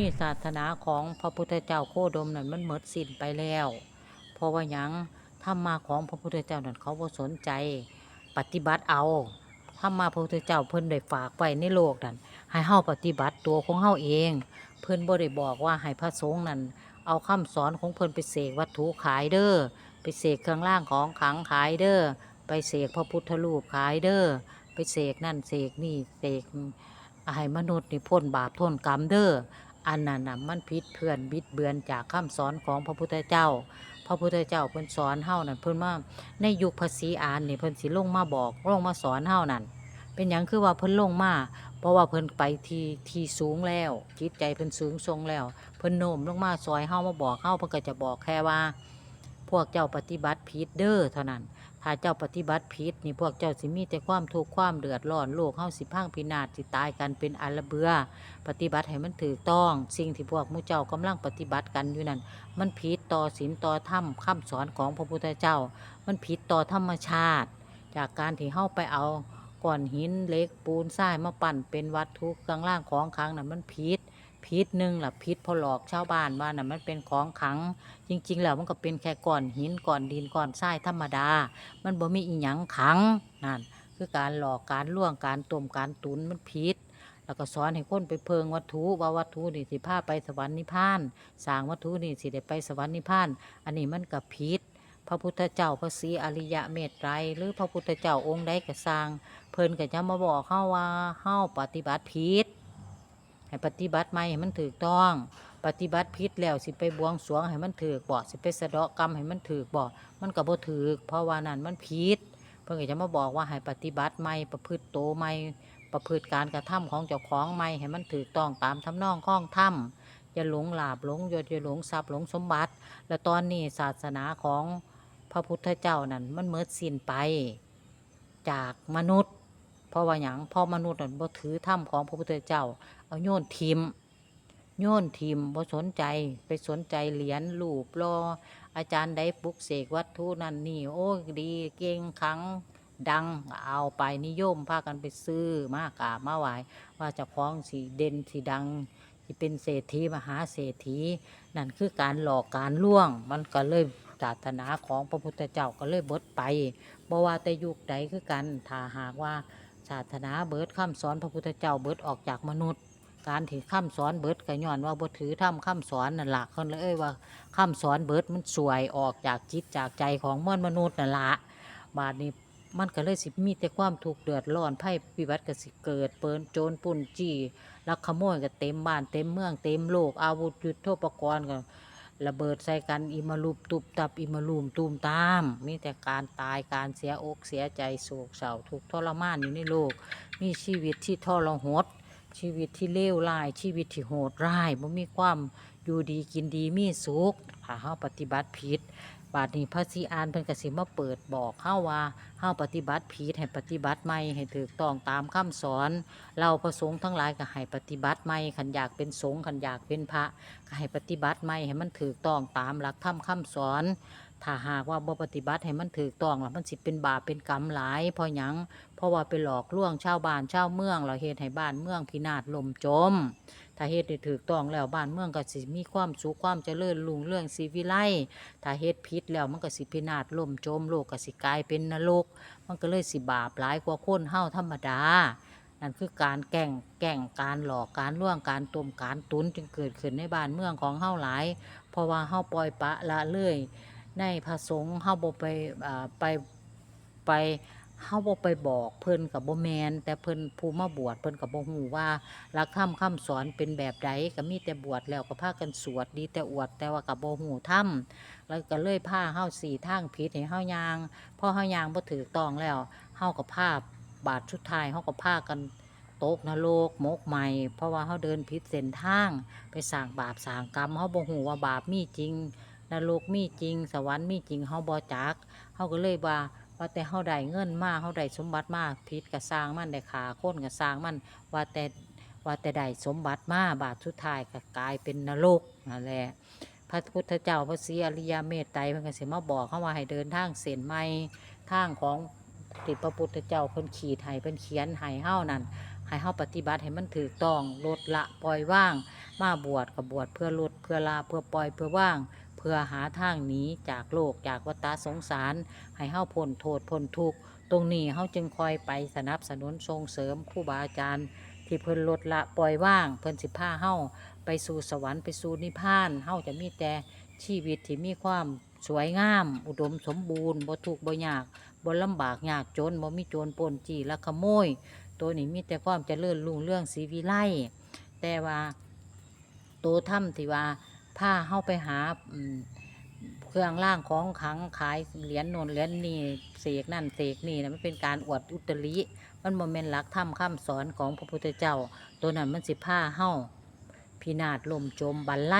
นี้ศาสนาของพระพุทธเจ้าโคดมนั่นมันหมดสิ้นไปแล้ว เพราะว่าหยังธรรมาของพระพุทธเจ้านั่นเขาบ่สนใจ ปฏิบัติเอาธรรมาพระพุทธเจ้าเพิ่นได้ฝากไว้ในโลกนั่นให้เฮาปฏิบัติตัวของเฮาเอง เพิ่นบ่ได้บอกว่าให้พระสงฆ์นั่นเอาคำสอนของเพิ่นไปเสกวัตถุขายเด้อไปเสกเครื่องรางของขังขายเด้อไปเสกพระพุทธรูปขายเด้อไปเสกนั่นเสกนี่เสกให้มนุษย์นี่พ้นบาปพ้นกรรมเด้อ อันนั้นน่ะมันผิดเพื่อนบิดเบือนจากคำสอนของพระพุทธเจ้า พระพุทธเจ้าเพิ่นสอนเฮานั่นเพิ่นว่าในยุคภาษีอานนี่เพิ่นสิลงมาบอกลงมาสอนเฮานั่นเป็นหยังคือว่าเพิ่นลงมาเพราะว่าเพิ่นไปที่ที่สูงแล้ว จิตใจเพิ่นสูงทรงแล้ว เพิ่นโน้มลงมาซอยเฮามาบอกเฮาเพิ่นก็จะบอกแค่ว่า พวกเจ้าปฏิบัติผิดเด้อเท่านั้น ถ้าเจ้าปฏิบัติผิดนี่พวกเจ้าสิมีแต่ความทุกข์ความเดือดร้อนโลกเฮาสิพังพินาศสิตายกันเป็นอัลเบือ ปฏิบัติให้มันถูกต้อง สิ่งที่พวกมู่เจ้ากำลังปฏิบัติกันอยู่นั่นมันผิดต่อศีลต่อธรรมคำสอนของพระพุทธเจ้า มันผิดต่อธรรมชาติ จากการที่เฮาไปเอาก้อนหินเล็กปูนทรายมาปั่นเป็นวัตถุเครื่องร่างของขลังน่ะมันผิด ผิดหนึ่งล่ะผิดเพอหลอกชาวบ้านว่าน่ะมันเป็นของขัง จริง ๆ แล้วมันก็เป็นแค่ก้อนหินก้อนดินก้อนทรายธรรมดา มันบ่มีอีหยังขังนั่นคือการหลอกการล่วงการต้มการตุนมันผิดแล้วก็สอนให้คนไปเพิงวัตถุว่าวัตถุนี่สิพาไปสวรรค์นิพพานสร้างวัตถุนี่สิได้ไปสวรรค์นิพพาน อันนี้มันก็ผิดพระพุทธเจ้าพระศรีอริยะเมตไตรหรือพระพุทธเจ้าองค์ใดก็สร้าง เพิ่นก็จะมาบอกเฮาว่าเฮาปฏิบัติผิด ให้ปฏิบัติใหม่ให้มันถูกต้อง ปฏิบัติผิดแล้วสิไปบวงสรวงให้มันถูกบ่สิไปสะเดาะกรรมให้มันถูกบ่มันก็บ่ถูกเพราะว่านั่นมันผิดเพิ่นก็จะมาบอกว่าให้ปฏิบัติใหม่ประพฤติโตใหม่ประพฤติการกระทำของเจ้าของใหม่ให้มันถูกต้องตามทำนองข้องถ้ำอย่าหลงลาบหลงยศอย่าหลงทรัพย์หลงสมบัติ และตอนนี้ศาสนาของพระพุทธเจ้านั่นมันเมิดสิ้นไปจากมนุษย์ เพราะว่าหยังเพราะมนุษย์นั่นบ่ถือธรรมของพระพุทธเจ้า เอาโยนทิมโยนทิมบ่สนใจไปสนใจเหรียญรูปรออาจารย์ใดปลุกเสกวัตถุนั่นนี่โอ้ดีเก่งขลังดังเอาไปนิยมพากันไปซื้อมากราบมาไหวว่าจะคล้องสีเด่นสีดังที่เป็นเศรษฐีมหาเศรษฐีนั่นคือการหลอกการล่วง มันก็เลยศาสนาของพระพุทธเจ้าก็เลยเบิดไปบ่ว่าแต่ยุคใดคือกันถ้าหากว่าศาสนาเบิดคำสอนพระพุทธเจ้าเบิดออกจากมนุษย์ การถือคำสอนเบิดก็ย้อนว่าบ่ถือทำคำสอนนั่นละคนเลยว่าคำสอนเบิดมันสวยออกจากจิตจากใจของมวลมนุษย์นั่นละบาดนี้มันก็เลยสิมีแต่ความทุกข์เดือดร้อนภัยพิบัติก็สิเกิด เปิ้นโจรปุ่นจี้ลักขโมยก็เต็มบ้านเต็มเมืองเต็มโลกอาวุธยุทโธปกรณ์ก็ระเบิดใส่กันอิมาลุบตุบตับอิมาลุมตูมตาม มีแต่การตายการเสียอกเสียใจโศกเศร้าทุกทรมานอยู่ในโลก มีชีวิตที่ทรหด ชีวิตที่เลวร้าย ชีวิตที่โหดร้ายบ่มีความอยู่ดีกินดีมีสุขถ้าเฮาปฏิบัติผิดบาดนี้พระศรีอานเพิ่นก็สิมาเปิดบอกเฮาว่าเฮาปฏิบัติผิดให้ปฏิบัติใหม่ให้ถูกต้องตามคำสอน เราประสงค์ทั้งหลายก็ให้ปฏิบัติใหม่คันอยากเป็นสงฆ์คันอยากเป็นพระก็ให้ปฏิบัติใหม่ให้มันถูกต้องตามหลักธรรมคำสอน ถ้าหากว่าบ่ปฏิบัติให้มันถูกต้องแล้วมันสิเป็นบาปเป็นกรรมหลายเพราะหยังเพราะว่าไปหลอกลวงชาวบ้านชาวเมืองเราเฮ็ดให้บ้านเมืองพินาศล่มจม ถ้าเฮ็ดได้ถูกต้องแล้วบ้านเมืองก็สิมีความสุขความเจริญรุ่งเรืองสีวิไลถ้าเฮ็ดผิดแล้วมันก็สิพินาศล่มจมโลกก็สิกลายเป็นนรกมันก็เลยสิบาปหลายกว่าคนเฮาธรรมดานั่นคือการแกล้งแกล้งการหลอกการล่วงการต้มการตุนจึงเกิดขึ้นในบ้านเมืองของเฮาหลาย เพราะว่าเฮาปล่อยปะละเลย ในพระสงฆ์เฮาบ่ไปอ่าไปไปเฮาบ่ไปบอกเพิ่นกับบ่แมนแต่เพิ่นผู้มาบวชเพิ่นก็บ่ฮู้ว่าหลักธรรมคำสอนเป็นแบบใดก็มีแต่บวชแล้วก็พากันสวดดีแต่อวดแต่ว่ากับโบหูธรรมแล้วก็เลยพาเฮาสี่ทางผิดให้เฮายางพอเฮายางบ่ถือต้องแล้วเฮาก็พาบาทชุดท้ายเฮาก็พากันตกนรกมกใหม่ เพราะว่าเฮาเดินผิดเส้นทางไปสร้างบาปสร้างกรรมเฮาบ่ฮู้ว่าบาปมีจริง นรกมีจริง สวรรค์มีจริงเฮาบ่จักเฮาก็เลยว่าว่าแต่เฮาได้เงินมาเฮาได้สมบัติมาผิดก็สร้างมันได้ขาคนก็สร้างมันว่าแต่ว่าแต่ได้สมบัติมาบาทสุดท้ายก็กลายเป็นนรกนั่นแหละพระพุทธเจ้าพระศรีอริยเมตไตรเพิ่นก็สิมาบอกเขาว่าให้เดินทางเส้นใหม่ทางของติดพระพุทธเจ้าเพิ่นขีดให้เพิ่นเขียนให้เฮานั่นให้เฮาปฏิบัติให้มันถูกต้องลดละปล่อยว่าง มาบวชกับบวชเพื่อลดเพื่อละเพื่อปล่อยเพื่อว่าง เพื่อหาทางหนีจากโลกจากวัฏสงสาร ให้เฮาพ้นโทษพ้นทุกข์ตรงนี้เฮาจึงคอยไปสนับสนุนส่งเสริมครูบาอาจารย์ ที่เพิ่นลดละปล่อยว่าง เพิ่นสิพาเฮาไปสู่สวรรค์ไปสู่นิพพานเฮาจะมีแต่ชีวิตที่มีความสวยงาม อุดมสมบูรณ์บ่ทุกข์บ่ยากบ่ลำบากยากจนบ่มีโจรปนจี้ลักขโมย ตัวนี้มีแต่ความเจริญรุ่งเรื่องสีวิไลแต่ว่าตัวถ้ำที่ว่า ผ้าเข้าไปหาเครื่องล่างของขังขายเหรียญนนเหรียญนี่เสกนั่นเสกนี่นะมันเป็นการอวดอุตริมันโมเมนต์หลักธรรมคำสอนของพระพุทธเจ้า ตัวนั้นมันสิผ้าเข้าพินาศลมจมบันไล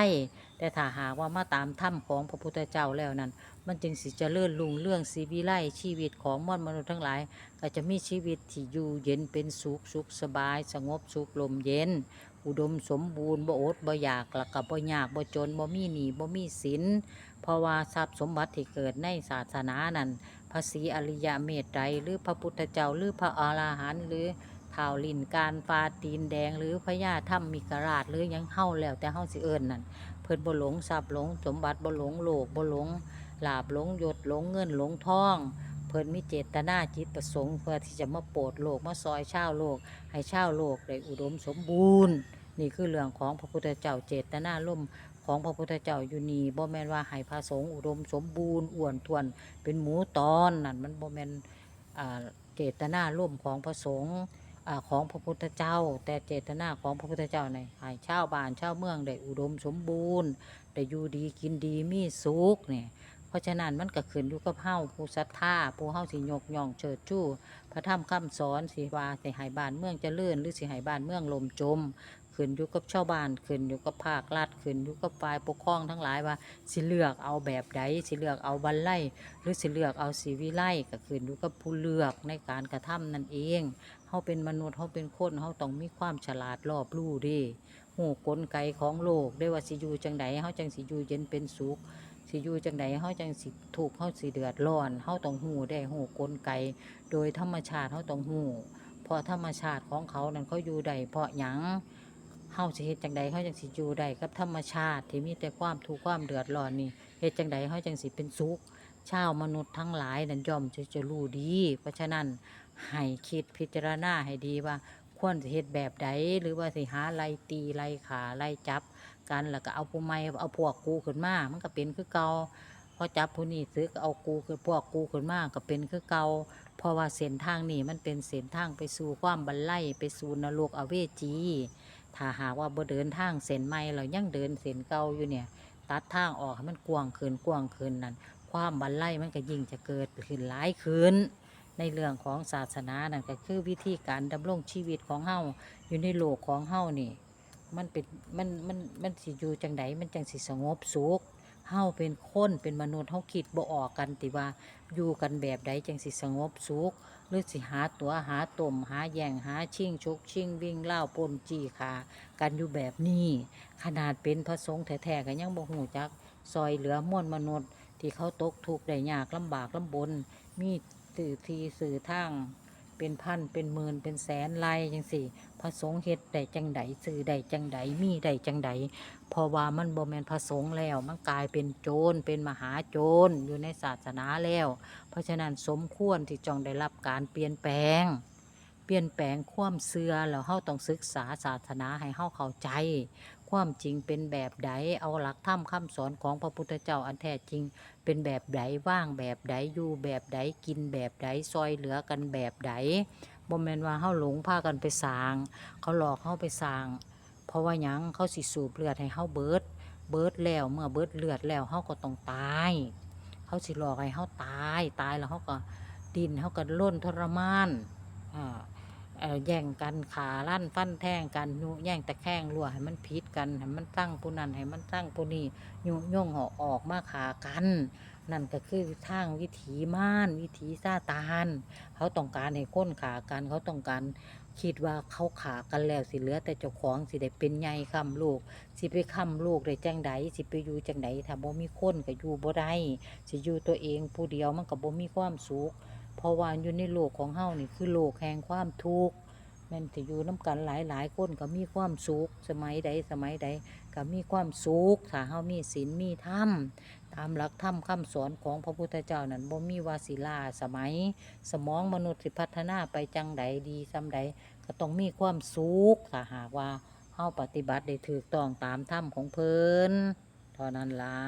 แต่ถ้าหากว่ามาตามถ้ำของพระพุทธเจ้าแล้วนั้น มันจึงสิเจริญรุ่งเรื่องสีวิไลชีวิตของมวลมนุษย์ทั้งหลาย ก็จะมีชีวิตที่อยู่เย็นเป็นสุขสุขสบาย สงบสุขลมเย็น อุดมสมบูรณ์บ่อดบ่อยากแล้วก็บ่ยากบ่จนบ่มีหนี้บ่มีสินเพราะว่าทรัพย์สมบัติที่เกิดในศาสนานั้นพระศรีอริยเมตไตรหรือพระพุทธเจ้าหรือพระอรหันต์หรือท้าวลินการฟาตีนแดงหรือพญาถ้ำมิกราชหรือยังเฮาแล้วแต่เฮาสิเอิ้นนั่น พิ่นบ่หลงทรัพย์หลงสมบัติบ่หลงโลกบ่หลงลาบหลงยศหลงเงินหลงทอง เพิ่นมีเจตนาจิตประสงค์เพื่อที่จะมาโปรดโลกมาซอยชาวโลก ให้ชาวโลกได้อุดมสมบูรณ์ นี่คือเรื่องของพระพุทธเจ้าเจตนาล่มของพระพุทธเจ้าอยู่นี่บ่แม่นว่าให้พระสงฆ์อุดมสมบูรณ์อ้วนท้วน เป็นหมูตอนนั่นมันบ่แม่นเจตนาร่มของพระสงฆ์ ของพระพุทธเจ้า แต่เจตนาของพระพุทธเจ้าในให้ชาวบ้านชาวเมืองได้อุดมสมบูรณ์ได้อยู่ดีกินดีมีสุขเนี่ยเพราะฉะนั้นมันก็ขึ้นอยู่กับเฮาผู้ศรัทธาผู้เฮาสิยกย่องเชิดชู้พระธรรมคำสอนสิว่าสิให้บ้านเมืองจะเลื่อนหรือสิหายบ้านเมืองลมจม ขึ้นอยู่กับชาวบ้านขึ้นอยู่กับภาครัฐขึ้นอยู่กับฝ่ายปกครองทั้งหลายว่าสิเลือกเอาแบบใดสิเลือกเอาบันไลหรือสิเลือกเอาสีวิไลก็ขึ้นอยู่กับผู้เลือกในการกระทำนั่นเองเฮาเป็นมนุษย์เฮาเป็นคนเฮาต้องมีความฉลาดรอบรู้ดิหูกลไกของโลกได้ว่าสิอยู่จังใดเฮาจังสิอยู่เย็นเป็นสุขสิอยู่จังใดเฮาจังสิถูกเฮาสิเดือดร้อนเฮาต้องหูได้หูกลไก โดยธรรมชาติเฮาต้องหูเพราะธรรมชาติของเขานั้นเขาอยู่ได้เพราะหยัง เฮาสิเฮ็ดจังใดเฮาจังสิอยู่ได้กับธรรมชาติที่มีแต่ความทุกข์ความเดือดร้อนนี่เฮ็ดจังใดเฮาจังสิเป็นสุขชาวมนุษย์ทั้งหลายนั้นย่อมจะจะรู้ดี เพราะฉะนั้นให้คิดพิจารณาให้ดีว่าควรสิเฮ็ดแบบใดหรือว่าสิหาไล่ตีไล่ขาไล่จับกันแล้วก็เอาผู้ใหม่เอาพวกกูขึ้นมามันก็เป็นคือเก่าพอจับผู้นี้ซื้อก็เอากูคือพวกกูขึ้นมาก็เป็นคือเก่าเพราะว่าเส้นทางนี้มันเป็นเส้นทางไปสู่ความบันไลไปสู่นรกอเวจี ถ้าหากว่าบ่เดินทางเส้นใหม่เรายังเดินเส้นเก่าอยู่เนี่ย ตัดทางออกให้มันกว้างขึ้นกว้างขึ้นนั่นความบันไลมันก็ยิ่งจะเกิดขึ้นหลายขึ้น ในเรื่องของศาสนานั่นก็คือวิธีการดำรงชีวิตของเฮาอยู่ในโลกของเฮานี่ มันเป็นมันมันมันสิอยู่จังไดมันจังสิสงบสุข เฮาเป็นคนเป็นมนุษย์เฮาคิดบ่ออกกันติว่าอยู่กันแบบใดจังสิสงบสุขหรือสิหาตัวหาตมหาแย่งหาชิงชกชิงวิ่งเล่าปนจี้ขากันอยู่แบบนี้ ขนาดเป็นพระสงฆ์แท้ๆก็ยังบ่ฮู้จักซอยเหลือมวลมนุษย์ ที่เขาตกทุกข์ได้ยากลำบากลำบนมีสื่อทีสื่อทาง เป็นพันเป็นหมื่นเป็นแสนไล่จังสี่ พระสงฆ์เฮ็ดได้จังใดสื่อได้จังใดมีได้จังใดพราะว่ามันบ่แมนพระสงฆ์แล้ว มันกลายเป็นโจรเป็นมหาโจรอยู่ในศาสนาแล้ว เพราะฉะนั้นสมควรที่จองได้รับการเปลี่ยนแปลง เปลี่ยนแปลงความเสื่อแล้วเฮาต้องศึกษาศาสนาให้เฮาเข้าใจ ความจริงเป็นแบบใด เอาหลักธรรมคำสอนของพระพุทธเจ้าอันแท้จริง เป็นแบบใดว่างแบบใดอยู่แบบใดกินแบบใดซอยเหลือกันแบบใดบ่แมนว่าเฮาหลงพากันไปสร้าง เขาหลอกเฮาไปสร้าง เพราะว่าหยังเขาสิสูบเลือดให้เฮาเบิด เบิดแล้วเมื่อเบิดเลือดแล้วเฮาก็ต้องตายเขาสิหลอกให้เฮาตายตายแล้วเฮาก็ดินเฮาก็ล่นทรมานอ่า แย่งกันขาลั่นฟันแทงกันยุแย่งตะแคงรั่วให้มันพิษกันให้มันตั้งผู้นั้นให้มันตั้งผู้นี้ยุย่งหอออกมาขากัน นั่นก็คือทางวิถีม่านวิถีซาตานเขาต้องการให้ค้นขากันเขาต้องการคิดว่าเขาขากันแล้วสิเหลือ แต่เจ้าของสิได้เป็นใหญ่คำลูก สิไปคำลูกได้จังใดสิไปอยู่จังใดถ้าบ่มีคนก็อยู่บ่ได้สิอยู่ตัวเองผู้เดียวมันก็บ่มีความสุข เพราะว่าอยู่ในโลกของเฮานี่คือโลกแห่งความทุกข์แม่นสิอยู่นํกันหลายๆคนก็มีความสุขสมัยใดสมัยใดก็มีความสุขถ้าเฮามีศีลมีธรรมตามหลักธรรมคำสอนของพระพุทธเจ้านั้นบ่มีวาสิลาสมัย สมองมนุษย์สิพัฒนาไปจังใดดีซ้ำใดก็ต้องมีความสุขถ้าหากว่าเฮาปฏิบัติได้ถูกต้องตามธรรมของเพิ่นเท่านั้นละ